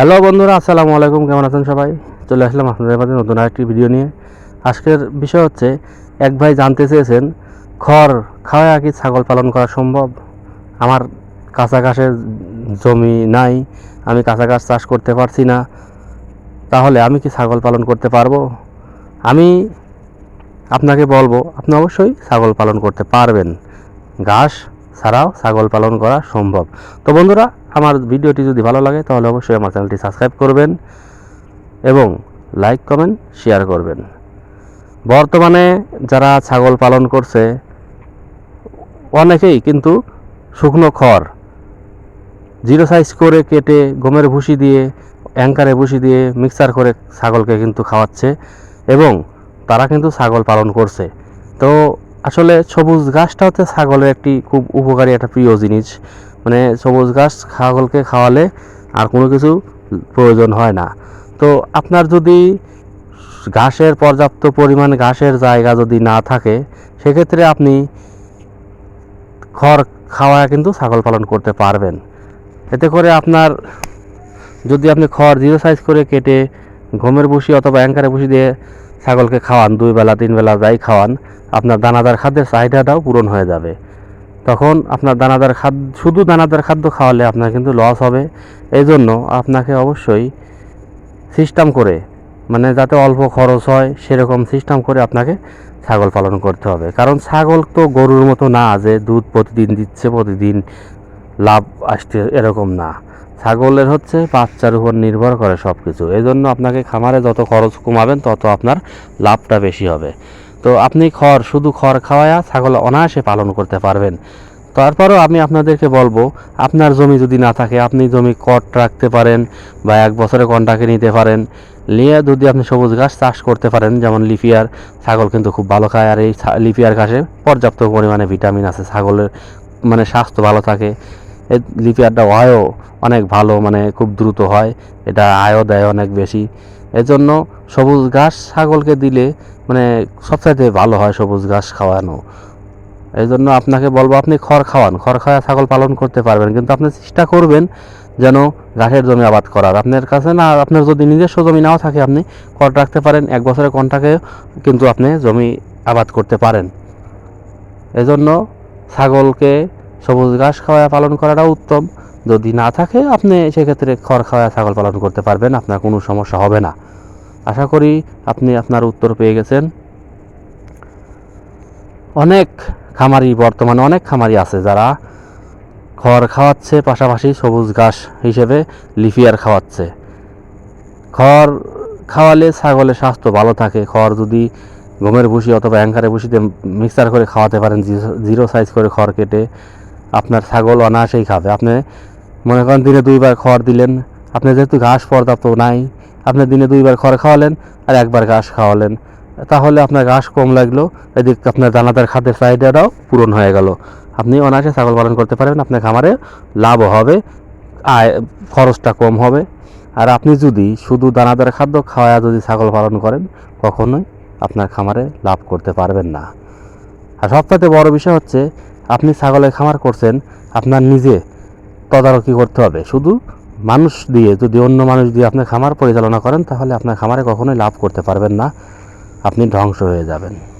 Hello বন্ধুরা, আসসালামু আলাইকুম, কেমন আছেন সবাই? চলে আসলাম আপনাদের মাঝে নতুন আরেকটি ভিডিও নিয়ে। আজকের বিষয় হচ্ছে, এক ভাই জানতে চেয়েছেন, খড় খাওয়া কি ছাগল পালন করা সম্ভব? আমার কাঁচা ঘাসের জমি নাই, আমি কাঁচা ঘাস চাষ করতে পারছি না, তাহলে আমি কি ছাগল পালন করতে পারব? আমি আপনাকে বলব, আপনি অবশ্যই ছাগল পালন করতে পারবেন। ঘাস ছাড়াও ছাগল পালন করা সম্ভব। তো বন্ধুরা আমার ভিডিওটি যদি ভালো লাগে, তাহলে অবশ্যই আমার চ্যানেলটি সাবস্ক্রাইব করবেন এবং লাইক, কমেন্ট, শেয়ার করবেন। বর্তমানে যারা ছাগল পালন করছে, অনেকেই কিন্তু শুকনো খড়, জিরো সাইজ করে কেটে গমের ভুসি দিয়ে, অ্যাঙ্কারে ভুসি দিয়ে মিক্সার করে ছাগলকে কিন্তু খাওয়াচ্ছে এবং তারা কিন্তু ছাগল পালন করছে। তো আসলে সবুজ ঘাসটা হচ্ছে ছাগলের একটি খুব উপকারী একটা প্রিয় জিনিস। মানে সবুজ ঘাস ছাগলকে খাওয়ালে আর কোনো কিছু প্রয়োজন হয় না। তো আপনার যদি ঘাসের পর্যাপ্ত পরিমাণ ঘাসের জায়গা যদি না থাকে, সেক্ষেত্রে আপনি খড় খাওয়া কিন্তু ছাগল পালন করতে পারবেন। এতে করে আপনার যদি আপনি খড় জিরো সাইজ করে কেটে গমের ভুসি অথবা অ্যাঙ্কারে ভুসি দিয়ে ছাগলকে খাওয়ান, দুই বেলা, তিন বেলা যাই খাওয়ান, আপনার দানাদার খাদ্যের চাহিদাটাও পূরণ হয়ে যাবে। তখন আপনার দানাদার খাদ্য শুধু দানাদার খাদ্য খাওয়ালে আপনার কিন্তু লস হবে। এই জন্য আপনাকে অবশ্যই সিস্টেম করে মানে যাতে অল্প খরচ হয়, সেরকম সিস্টেম করে আপনাকে ছাগল পালন করতে হবে। কারণ ছাগল তো গরুর মতো না যে দুধ প্রতিদিন দিচ্ছে, প্রতিদিন লাভ আসছে এরকম না। ছাগলের হচ্ছে বাচ্চার উপর নির্ভর করে সব কিছু এই জন্য আপনাকে খামারে যত খরচ কমাবেন, তত আপনার লাভটা বেশি হবে। তো আপনি খড়, শুধু খড় খাওয়ায়া ছাগল অনায়াসে পালন করতে পারবেন। তারপরও আমি আপনাদেরকে বলব, আপনার জমি যদি না থাকে, আপনি জমি কট রাখতে পারেন বা এক বছরে কন্টাকে নিতে পারেন। নিয়ে যদি আপনি সবুজ ঘাস চাষ করতে পারেন, যেমন লিফিয়ার, ছাগল কিন্তু খুব ভালো খায়। আর এই লিপিয়ার ঘাসে পর্যাপ্ত পরিমাণে ভিটামিন আছে, ছাগলের মানে স্বাস্থ্য ভালো থাকে। এই লিফিয়ারটা আয়ও অনেক ভালো মানে খুব দ্রুত হয়। এটা আয়ও দেয় অনেক বেশি। এজন্য সবুজ ঘাস ছাগলকে দিলে মানে সবচাইতে ভালো হয় সবুজ ঘাস খাওয়ানো। এই জন্য আপনাকে বলব, আপনি খড় খাওয়ান। খড় খাওয়া ছাগল পালন করতে পারবেন, কিন্তু আপনি চেষ্টা করবেন যেন ঘাসের জমি আবাদ করার। আপনার কাছে না, আপনার যদি নিজস্ব জমি নাও থাকে, আপনি খড় রাখতে পারেন, এক বছরের কন্টাকে কিন্তু আপনি জমি আবাদ করতে পারেন। এজন্য ছাগলকে সবুজ ঘাস খাওয়া, পালন করাটা উত্তম। যদি না থাকে, আপনি সেক্ষেত্রে খড় খাওয়া ছাগল পালন করতে পারবেন, আপনার কোনো সমস্যা হবে না। আশা করি আপনি আপনার উত্তর পেয়ে গেছেন। অনেক খামারি, বর্তমানে অনেক খামারি আছে যারা খড় খাওয়াচ্ছে, পাশাপাশি সবুজ ঘাস হিসেবে লিফিয়ার খাওয়াচ্ছে। খড় খাওয়ালে ছাগলের স্বাস্থ্য ভালো থাকে। খড় যদি গমের ভুসি অথবা অ্যাঙ্কারে ভুসিতে মিক্সার করে খাওয়াতে পারেন জিরো সাইজ করে খড় কেটে আপনার ছাগল অনায়াসেই খাবে। আপনি মনে করেন দিনে দুইবার খড় দিলেন, আপনি যেহেতু ঘাস পর্যাপ্ত নাই, আপনি দিনে দুইবার খড় খাওয়ালেন আর একবার ঘাস খাওয়ালেন। তাহলে আপনার ঘাস কম লাগল, এদিক আপনার দানাদার খাদ্যের চাহিদাটাও পূরণ হয়ে গেল। আপনি অনায়াসে ছাগল পালন করতে পারবেন, আপনার খামারে লাভও হবে, আয়, খরচটা কম হবে। আর আপনি যদি শুধু দানাদার খাদ্য খাওয়া যদি ছাগল পালন করেন, কখনোই আপনার খামারে লাভ করতে পারবেন না। আর সবথেকে বড় বিষয় হচ্ছে আপনি ছাগলের খামার করছেন, আপনার নিজে তদারকি করতে হবে। শুধু মানুষ দিয়ে, যদি অন্য মানুষ দিয়ে আপনি খামার পরিচালনা করেন, তাহলে আপনার খামারে কখনোই লাভ করতে পারবেন না। আপনি ধ্বংস হয়ে যাবেন।